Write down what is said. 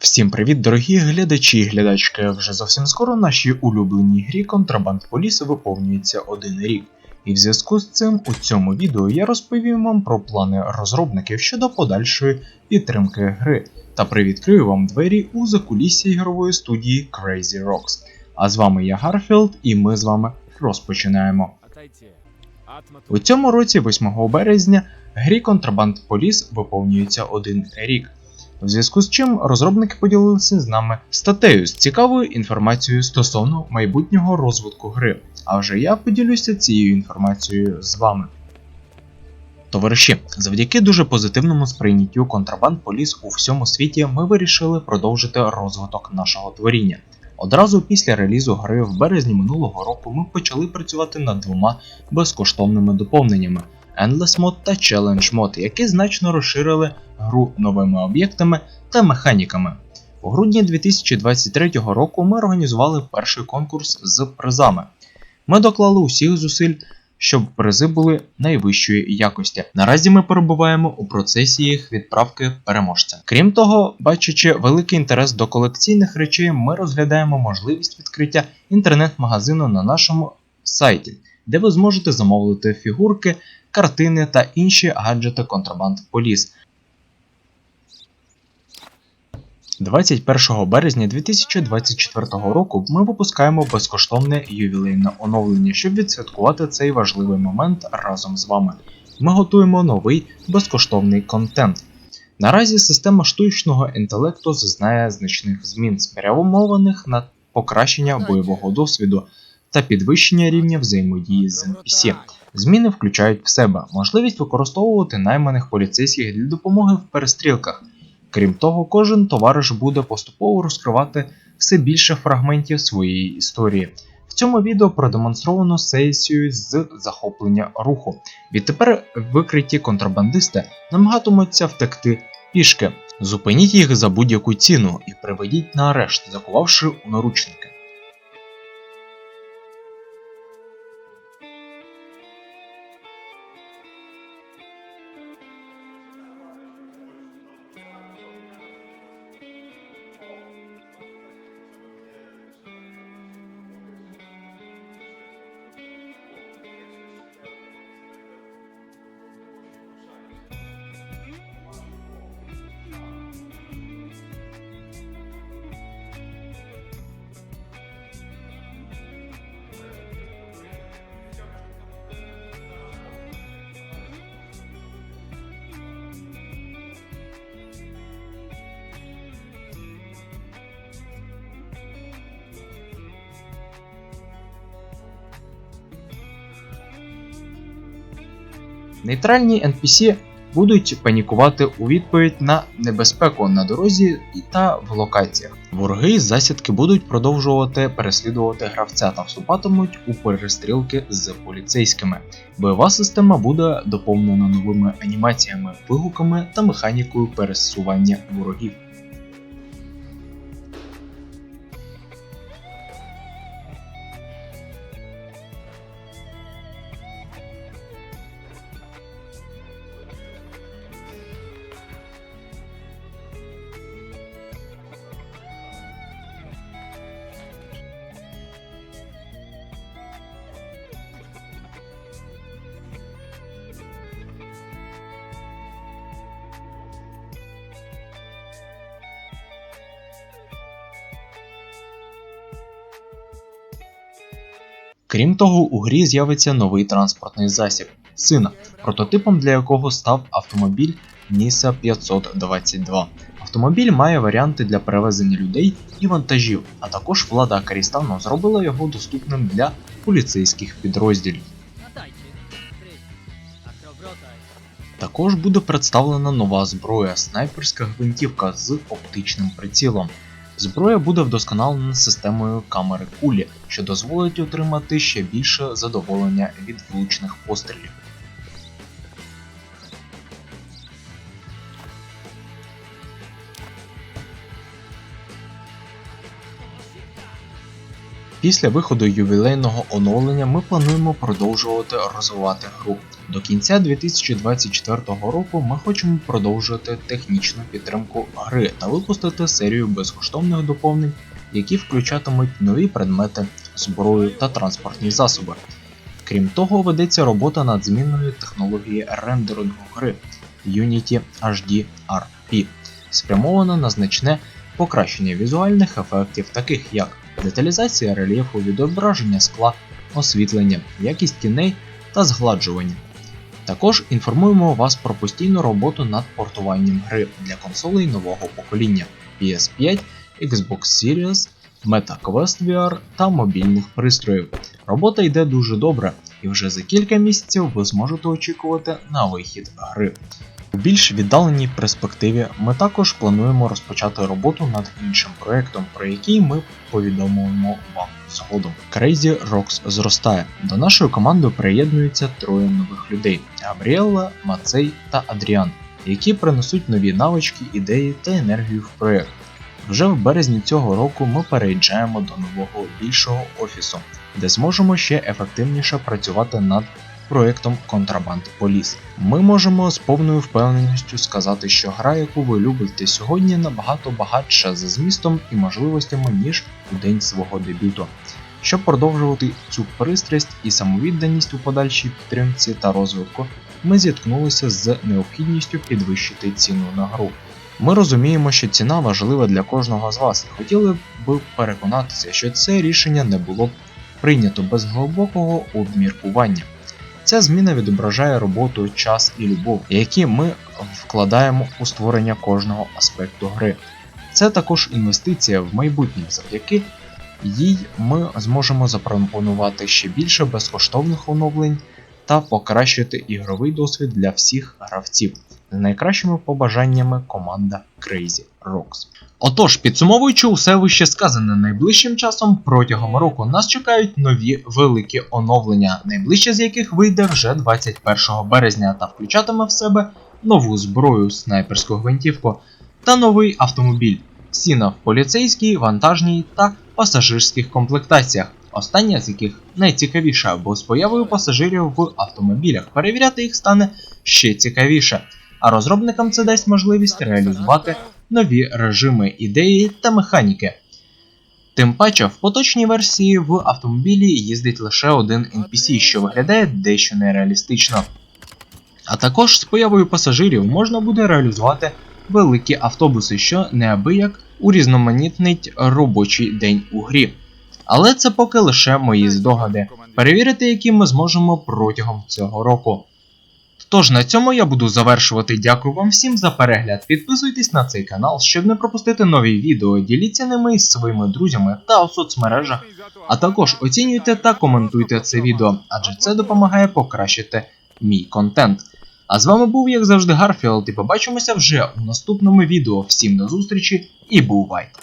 Всім привіт, дорогі глядачі і глядачки. Вже зовсім скоро нашій улюбленій грі Контрабанд Поліс виповнюється один рік. І в зв'язку з цим у цьому відео я розповім вам про плани розробників щодо подальшої підтримки гри та привідкрию вам двері у закулісся ігрової студії Crazy Rocks. А з вами я Гарфілд, і ми з вами розпочинаємо. У цьому році, 8 березня, грі Контрабанд Поліс виповнюється один рік. В зв'язку з чим розробники поділилися з нами статтею з цікавою інформацією стосовно майбутнього розвитку гри. А вже я поділюся цією інформацією з вами. Товариші, завдяки дуже позитивному сприйняттю контрабанд поліс у всьому світі ми вирішили продовжити розвиток нашого творіння. Одразу після релізу гри в березні минулого року ми почали працювати над двома безкоштовними доповненнями Endless Mod та Challenge Mod, які значно розширили гру новими об'єктами та механіками. У грудні 2023 року ми організували перший конкурс з призами. Ми доклали усіх зусиль, щоб призи були найвищої якості. Наразі ми перебуваємо у процесі їх відправки переможця. Крім того, бачачи великий інтерес до колекційних речей, ми розглядаємо можливість відкриття інтернет-магазину на нашому сайті, де ви зможете замовити фігурки, картини та інші гаджети контрабанд Поліс. 21 березня 2024 року ми випускаємо безкоштовне ювілейне оновлення, щоб відсвяткувати цей важливий момент разом з вами. Ми готуємо новий безкоштовний контент. Наразі система штучного інтелекту зазнає значних змін, спрямованих на покращення бойового досвіду та підвищення рівня взаємодії з NPC. Зміни включають в себе можливість використовувати найманих поліцейських для допомоги в перестрілках. Крім того, кожен товариш буде поступово розкривати все більше фрагментів своєї історії. В цьому відео продемонстровано сесію з захоплення руху. Відтепер викриті контрабандисти намагатимуться втекти пішки. Зупиніть їх за будь-яку ціну і приведіть на арешт, заховавши у наручники. Нейтральні NPC будуть панікувати у відповідь на небезпеку на дорозі та в локаціях. Вороги з засідки будуть продовжувати переслідувати гравця та вступатимуть у перестрілки з поліцейськими. Бойова система буде доповнена новими анімаціями, вигуками та механікою пересування ворогів. Крім того, у грі з'явиться новий транспортний засіб сина, прототипом для якого став автомобіль Ніса 522. Автомобіль має варіанти для перевезення людей і вантажів, а також влада Карістану зробила його доступним для поліцейських підрозділів. Також буде представлена нова зброя снайперська гвинтівка з оптичним прицілом. Зброя буде вдосконалена системою камери кулі, що дозволить отримати ще більше задоволення від влучних пострілів. Після виходу ювілейного оновлення ми плануємо продовжувати розвивати гру. До кінця 2024 року ми хочемо продовжити технічну підтримку гри та випустити серію безкоштовних доповнень, які включатимуть нові предмети, зброю та транспортні засоби. Крім того, ведеться робота над зміною технології рендерингу гри Unity HD RP, спрямована на значне покращення візуальних ефектів, таких як деталізація рельєфу, відображення скла, освітлення, якість тіней та згладжування. Також інформуємо вас про постійну роботу над портуванням гри для консолей нового покоління PS5, Xbox Series, MetaQuest VR та мобільних пристроїв. Робота йде дуже добре, і вже за кілька місяців ви зможете очікувати на вихід гри. У більш віддаленій перспективі ми також плануємо розпочати роботу над іншим проєктом, про який ми повідомимо вам згодом. Crazy Rocks зростає. До нашої команди приєднуються троє нових людей: Габріелла, Мацей та Адріан, які принесуть нові навички, ідеї та енергію в проєкт. Вже в березні цього року ми переїжджаємо до нового більшого офісу, де зможемо ще ефективніше працювати над проєктом Contraband Police. Ми можемо з повною впевненістю сказати, що гра, яку ви любите сьогодні, набагато багатша за змістом і можливостями, ніж у день свого дебюту. Щоб продовжувати цю пристрасть і самовідданість у подальшій підтримці та розвитку, ми зіткнулися з необхідністю підвищити ціну на гру. Ми розуміємо, що ціна важлива для кожного з вас і хотіли б переконатися, що це рішення не було б прийнято без глибокого обміркування. Ця зміна відображає роботу, час і любов, які ми вкладаємо у створення кожного аспекту гри. Це також інвестиція в майбутнє, завдяки їй ми зможемо запропонувати ще більше безкоштовних оновлень та покращити ігровий досвід для всіх гравців. З найкращими побажаннями команда Crazy Rocks. Отож, підсумовуючи усе вище сказане, найближчим часом протягом року нас чекають нові великі оновлення, найближче з яких вийде вже 21 березня та включатиме в себе нову зброю, снайперську гвинтівку та новий автомобіль. Сіна в поліцейській, вантажній та пасажирських комплектаціях. Остання з яких найцікавіша, бо з появою пасажирів в автомобілях перевіряти їх стане ще цікавіше, а розробникам це дасть можливість реалізувати нові режими, ідеї та механіки. Тим паче, в поточній версії в автомобілі їздить лише один NPC, що виглядає дещо нереалістично. А також з появою пасажирів можна буде реалізувати великі автобуси, що неабияк урізноманітнить робочий день у грі. Але це поки лише мої здогади, перевірити які ми зможемо протягом цього року. Тож на цьому я буду завершувати. Дякую вам всім за перегляд. Підписуйтесь на цей канал, щоб не пропустити нові відео, діліться ними із своїми друзями та у соцмережах, а також оцінюйте та коментуйте це відео, адже це допомагає покращити мій контент. А з вами був, як завжди, Гарфілд, і побачимося вже у наступному відео. Всім до зустрічі і бувайте!